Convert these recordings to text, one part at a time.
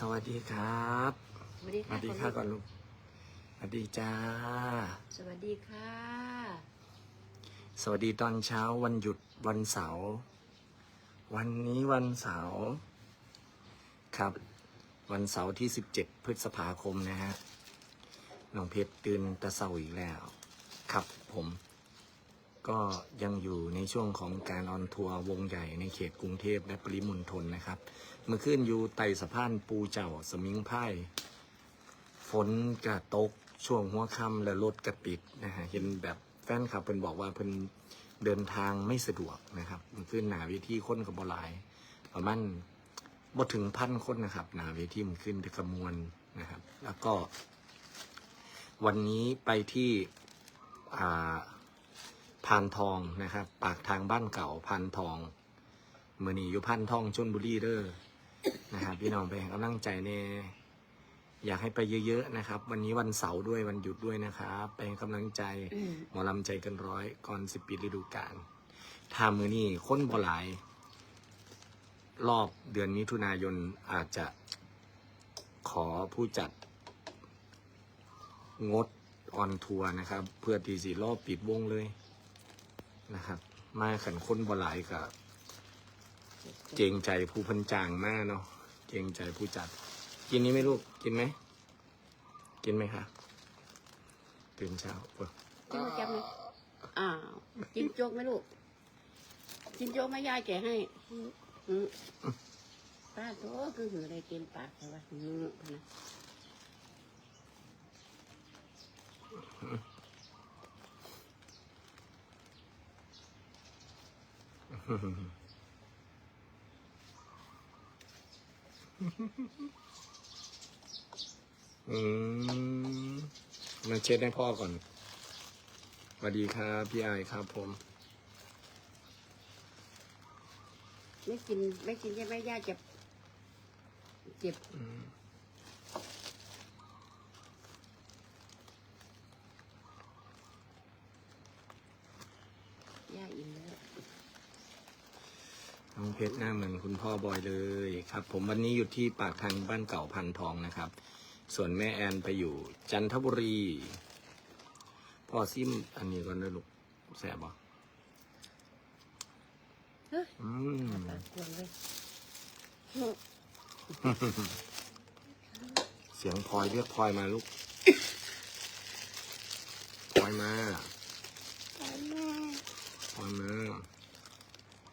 สวัสดีครับสวัสดีสค่ะวัสดีค่ะก่อนลูกสวัสดีจ้า สวัสดีค่ะสวัสดีตอนเช้าวันหยุดวันเสาร์วันนี้วันเสาร์ครับ วันเสาร์ที่ 17 พฤษภาคมนะฮะน้องเพชรตื่นแตะเสาอีกแล้ว ครับผม ก็ยังอยู่ในช่วงของการออนทัวร์วงใหญ่ในเขตกรุงเทพและปริมณฑลนะครับ เมื่อคืนอยู่ไต่สะพานปูเจ้าสมิงไพ่ฝนกระตกช่วงหัวค่ำและรถกระติดนะฮะเห็นแบบแฟนคลับเพิ่นบอกว่าเพิ่นเดินทางไม่สะดวกนะครับเมื่อคืนหนาเวทีคนกับบหลาย ประมาณบ่ถึงพันคนนะครับ หนาเวทีมันขึ้นแต่กระมวลนะครับ แล้วก็ วันนี้ไปที่อ่า พานทองนะครับ ปากทางบ้านเก่าพานทองเมื่อนี้อยู่พันทองชนบุรีเด้อนะครับพี่น้องไปกำลังใจแน่อยากให้ไปเยอะๆนะครับ วันนี้วันเสาร์ด้วยวันหยุดด้วยนะครับไปให้กำลังใจหมอลำใจกันร้อยก่อนสิบปีฤดูกาลถ้ามือนี้ค้นบ่หลาย รอบเดือนมิถุนายนอาจจะขอผู้จัด งดออนทัวร์นะครับ เพื่อตีสีรอบปิดวงเลย นะครับ มาขันค้นบ่หลายกับเจงใจผู้พันจางมากเนาะเจงใจผู้จัด กินนี้ไหมลูกกินไหมกินไหมคะตื่นเช้าปิดกินมาจับไหมอ้าวกินโจ๊กไหมลูก กินโจ๊กไหมยายแกะให้อืมป้าโตคือหืออะไรเต็มปากเลยวะอืมพะนะ อืมมาเช็ดให้พ่อก่อนสวัสดีครับ พี่ไอครับผม ไม่กินไม่กินใช่ไหมยายเจ็บเจ็บ อืม ยายอิ่มแล้ว น้อง เพชรหน้าเหมือนคุณพ่อบอยเลยครับ ผมวันนี้อยู่ที่ปากทางบ้านเก่าพันทองนะครับ ส่วนแม่แอนไปอยู่ จันทบุรีพ่อซิมอันนี้ก่อนเลยลูกแสบบ่เฮ้ยอืมปากกวนเลยเสียงพลอยเรียกพลอยมาลูกพลอยมาพลอยมา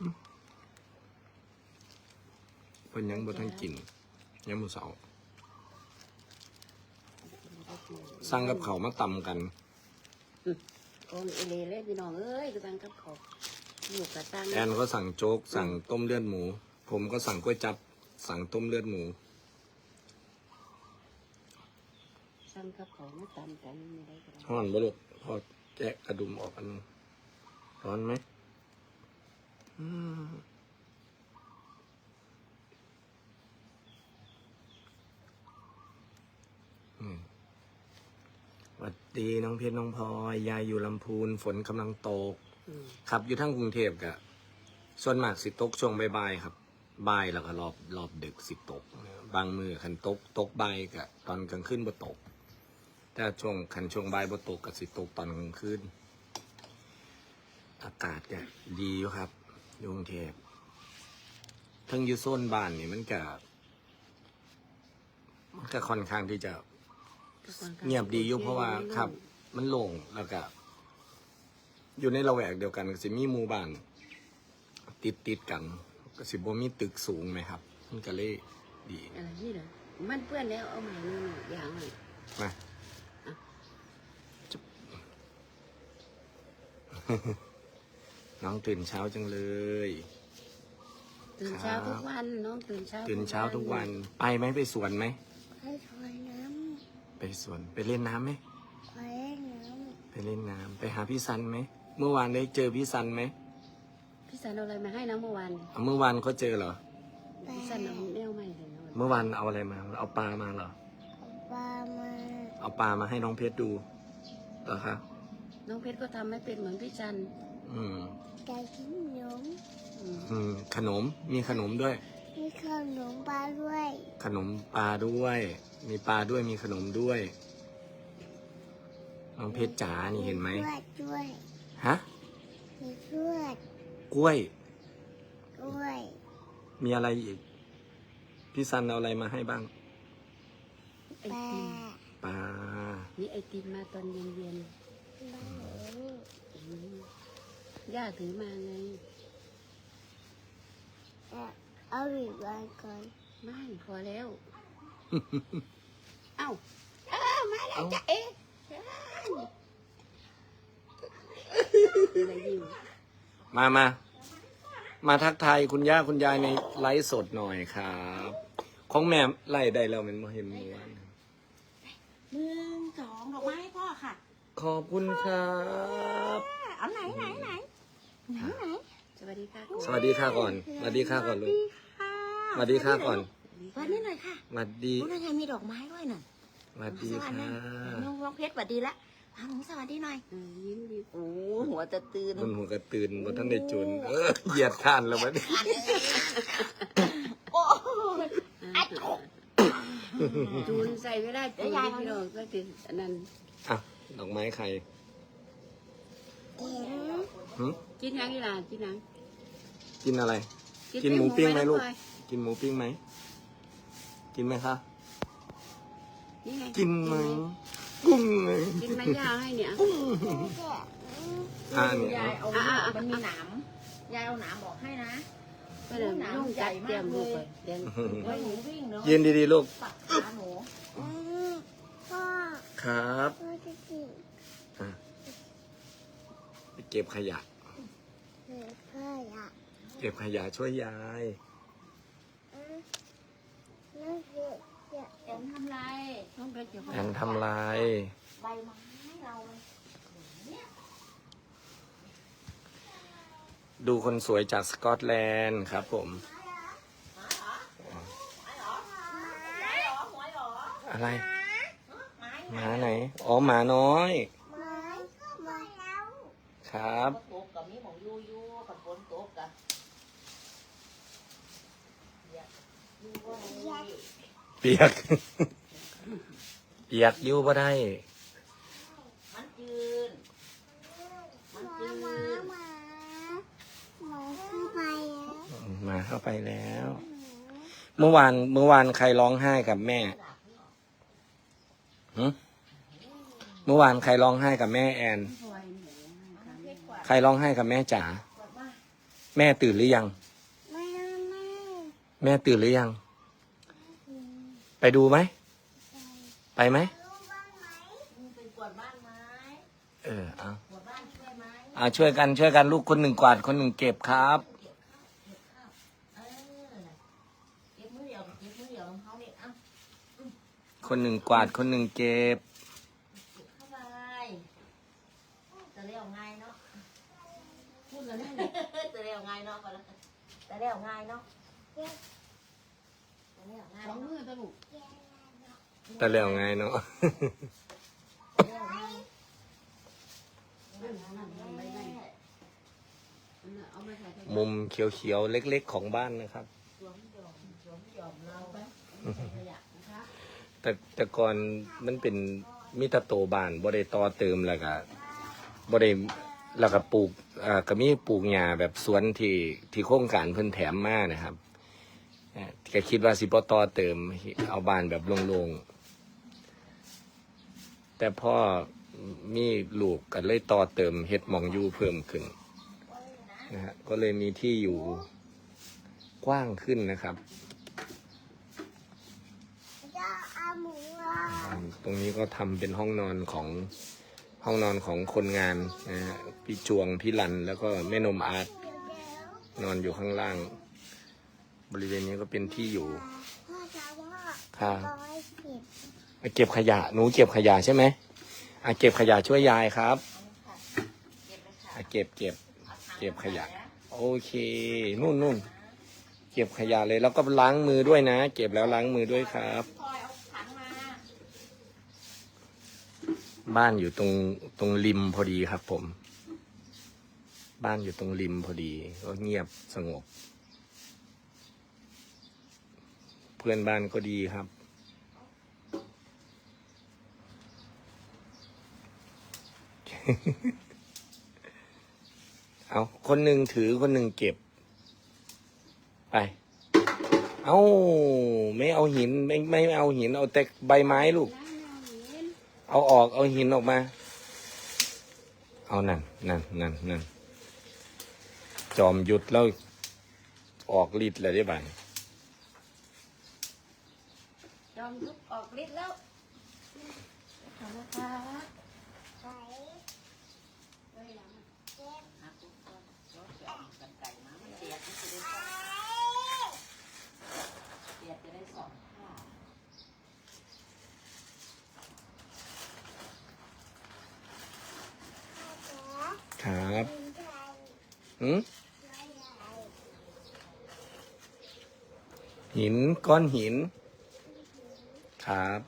อืมเพิ่นยังบ่ทันกินยังมือเสาสั่งกับเขาวมาตำกัน โอนเอเลเลยพี่น้องเอ้ยกระตังกับเขาลูกกระตังแอนก็สั่งโจ๊ก สั่งต้มเลือดหมู ผมก็สั่งก๋วยจับ สั่งต้มเลือดหมู สั่งกับเขามาตำกันไม่ได้ก็ได้ร้อนบ่ลูกพอแกะกระดุมออกอันนึงร้อนไหมอืมอืมสวัส ดีน้องเพชรน้องพลอยยายอยู่ลำพูนฝนกำลังตก อืมครับ อยู่ทั้งกรุงเทพกะส่วนมากสิตกช่วงบ่ายๆครับบ่ายแล้วก็รอบรอบดึกสิตก บางมือคันตกตกบ่ายกะตอนกลางคืนบ่ตกถ้าช่วงคันช่วงบ่ายบ่ตกก็สิตกตอนกลางคืนอากาศก็ดีอยู่ครับอยู่กรุงเทพทั้งอยู่โซนบ้านนี่มันก็มันก็ค่อนข้างที่จะ เงียบดีอยู่เพราะว่าครับ มันโล่งแล้วก็ อยู่ในละแวกเดียวกันก็สิมีหมู่บ้าน ติดติดๆกันก็สิบ่มีตึกสูงไหมครับ มันก็เลยดีอะไรนี่เหรอมันเปื้อนแล้วเอาใหม่นี่อย่างหน่อยมาจุ๊บน้องตื่นเช้าจังเลย ตื่นเช้าทุกวันน้องตื่นเช้าตื่นเช้าทุกวันไปไหมไปสวนไหมไปถอยน้ ไปสวนไปเล่นน้ำไหมำไปเล่นน้ไปเล่นน้ำไปหาพี่ซันไหมเมื่อวานได้เจอพี่ซันไหมพี่สันเอาอะไรมาให้นะเมื่อวานอะเมื่อวานเขาเจอเหรอำไปพี่สันเอาแนวใหม่เลยนะเมื่อวานเอาอะไรมา เอาปลามาเหรอ ปลามาเอาปลามาให้น้องเพชรดูเหรอคะน้องเพชรก็ทำไม่เป็นเหมือนพี่จันอืมไก่กินนมอืมอืมขนมมีขนมด้วยมี ขขนมปลาด้วย ขนมปลาด้วย มีปลาด้วยมีขนมด้วยน้องเพชรจ๋านี่เห็นไหมทวดด้วยฮะมีทวดกล้วยด้วย มีอะไรอีก พี่ซันเอาอะไรมาให้บ้าง ไอปลาติมปลานี่ไอติมมาตอนเย็นบ้านๆอืมย่าถือมาไงอะ เอาอีกวันก่อนไม่พอแล้ว เอ้าเอ้ามาแล้วจ้ะเอ๊ะอะไรอยู่มามา มาทักทายคุณย่าคุณยายในไลฟ์สดหน่อยครับ ของแม่ไล่ได้แล้วมันมาเห็นเมื่อวานหนึ่งสองดอกไม้ให้พ่อค่ะขอบคุณครับ เอาไหนไหนไหนไหนไหน สวัสดีค่ะสวัสดีค่ะก่อนสวัสดีค่ะก่อนลูกค่ะสวัสดีค่ะก่อนวันนี้หน่อยค่ะสวัสดีรู้ได้ไงมีดอกไม้ด้วยน่ะสวัสดีค่ะน้องน้องเพชรสวัสดีละพาหนูสวัสดีหน่อยเออยิ้มดีโอ้หัวจะตื่นมันหัวกระตื่นบนท่านได้จุนเออเหยียดข้านแล้ววะนี่โอ้อะจูนใส่ไม่ได้จูนพี่น้องก็ถึงอันนั้นอะดอกไม้ใครเห็นหึ กินยังอีหลานกินยังกินอะไร กินหมูปิ้งไหมลูกปกินหมูปิ้งไหม กินไหมคะนี่ไงกินไหมกุ้งไหมกินไหมย่าให้เนี่ยอ่าเนี่ยยายเอาอะอะอะมันมีหนามยายเอาหนามบอกให้นะก็เลยนุ่งจัดเตรียมลูกไปเดี๋ยวไว้หนูวิ่งเนาะยืนดีๆลูกปักขาหนูอืมพ่อครับพ่อจะกินอะไปเก็บขยะ เหือพ่ออยาก เก็บขยะช่วยยายอืมนั่นคืออยากแอนทำไรต้องไปเก็บแอนทำลายใบไม้เราดูคนสวยจากสกอตแลนด์ครับผมอะไรหมาไหน อ๋อหมาน้อยไม้มาแล้วครับ ตกกับมีหมองยูยูกับฝนตกกับ เปียก เปียกอยู่บ่ได้ มันจืนมันหจืมานหมาหมาเข้าไปแล้วหมาเข้าไปแล้ว เมื่อวานเมื่อวานใครร้องไห้กับแม่หึเมื่อวานใครร้องไห้กับแม่แอน ใครร้องไห้กับแม่จ๋า แม่ตื่นหรือยังไม่ไม่ แม่ตื่นหรือยัง ไปดูไหม ไปไหมรู้บ้างไหมเป็นกวาดบ้านไม้เออเอากวาดบ้านช่วยไหมอ่าช่วยกันช่วยกันลูกคนหนึ่งกวาดคนหนึ่งเก็บครับ เออน่ะเก็บมือเดียวเก็บมือเดียวของเขาเนี่ยเอ้าคนหนึ่งกวาดคนหนึ่งเก็บ เก็บเข้าไปจะเรียวง่ายเนาะพูดเลยนะจะเรียวง่ายเนาะก่อนแล้วกันจะเรียวง่ายเนาะ จะเรียวง่ายสองเนาะมือตะลุกแต่แล้วไงเนาะ มุมเขียวๆ เล็กๆ ของบ้านนะครับ แต่แต่ก่อนมันเป็นมิตรโตบ้านบ่ได้ต่อเติมแล้วก็บ่ได้แล้วก็ปลูกอ่าก็มีปลูกหญ้าแบบสวนที่ที่โครงการเพิ่นแถมมานะครับ ก็คิดว่าสิบต่อเติมเอาบานแบบโล่งๆ แต่พ่อมีลูกก็เลยต่อเติมเฮ็ดหมองอยู่เพิ่มขึ้นนะฮะก็เลยมีที่อยู่กว้างขึ้นนะครับ ตรงนี้ก็ทำเป็นห้องนอนของห้องนอนของคนงานนะฮะพี่จวงพี่ลันแล้วก็แม่นมอาร์ตนอนอยู่ข้างล่าง บริเวณนี้ก็เป็นที่อยู่พ่อจะว่าครับร้อยสิบมาเก็บขยะ หนูเก็บขยะใช่ไหมอะเก็บขยะช่วยยายครับเก็บไปค่ะอะเก็บเก็บ เก็บขยะ โอเค นู่นนู่นเก็บขยะเลยแล้วก็ล้างมือด้วยนะ เก็บแล้วล้างมือด้วยครับพลอยเอาถังมาบ้านอยู่ตรงตรงริมพอดีครับผม บ้านอยู่ตรงริมพอดี ก็เงียบสงบ เพื่อนบ้านก็ดีครับ เอาคนหนึ่งถือคนหนึ่งเก็บ ไป เอาไม่เอาหินไม่ไม่เอาหิน เอาแต่ใบไม้ลูกน้ำเอาเห็นเอาออกเอาหินออกมา เอานั่นนั่นนั่นนั่นจอมหยุดแล้วออกฤทธิ์เลยได้บ่า ยจอมยุบออกฤทธิ์แล้วขอบคุณค่ะใส่เฮ้ยนะมันเจ็บหักทุกคนรถจะเอากันไก่มามันเสียดมันจะได้สองเสียดจะได้สองข้าวครับกินไก่หืมไม่ใหญ่หินก้อนหิน ครับ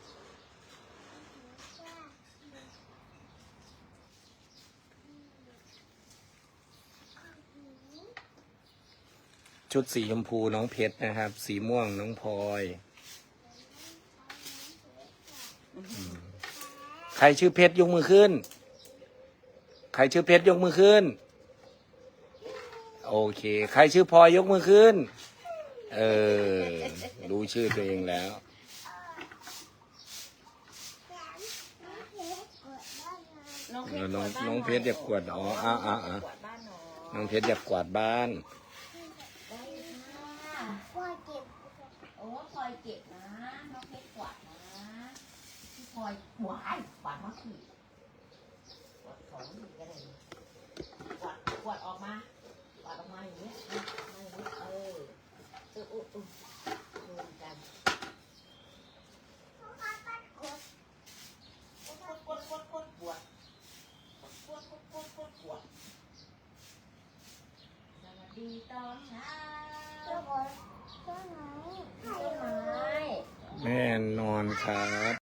ชุดสีชมพูน้องเพชรนะครับ สีม่วงน้องพลอย ใครชื่อเพชรยกมือขึ้น ใครชื่อเพชรยกมือขึ้น โอเค ใครชื่อพลอยยกมือขึ้น เออ รู้ชื่อตัวเองแล้ว น้องเพชอรน้องกวาดบ้าน้องเพชรอยากกวาดอ๋ออะอะอะ กวาดบ้านหนอน้องเพชรอยากกวาดบ้านได้ค่ะว่าเจ็บโอ้พลอยเก็บนะน้องเพชรกวาดนะพี่พลอยหวายกวาดมาขี่กวาดของนี่ก็ได้กวาดกวาดออกมา